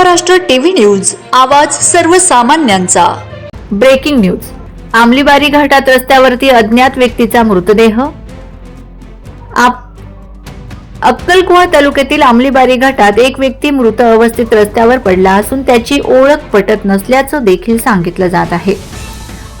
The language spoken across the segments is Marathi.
महाराष्ट्र टीव्ही न्यूज आवाज सर्वसामान्यांचा. Breaking news. आमलीबारी घाटात रस्त्यावरती अज्ञात व्यक्तीचा मृतदेह. अक्कलकुवा तालुक्यातील आमलीबारी घाटात एक व्यक्ती मृत अवस्थेत रस्त्यावर पडला असून त्याची ओळख पटत नसल्याचं देखील सांगितलं जात आहे.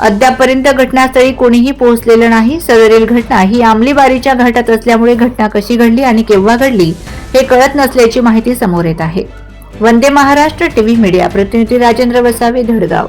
अद्यापर्यंत घटनास्थळी कोणीही पोहोचलेलं नाही. सदरील घटना ही आमलीबारीच्या घाटात असल्यामुळे घटना कशी घडली आणि केव्हा घडली हे कळत नसल्याची माहिती समोर येत आहे. वंदे महाराष्ट्र टीव्ही मीडिया प्रतिनिधी राजेंद्र वसावे धडगाव.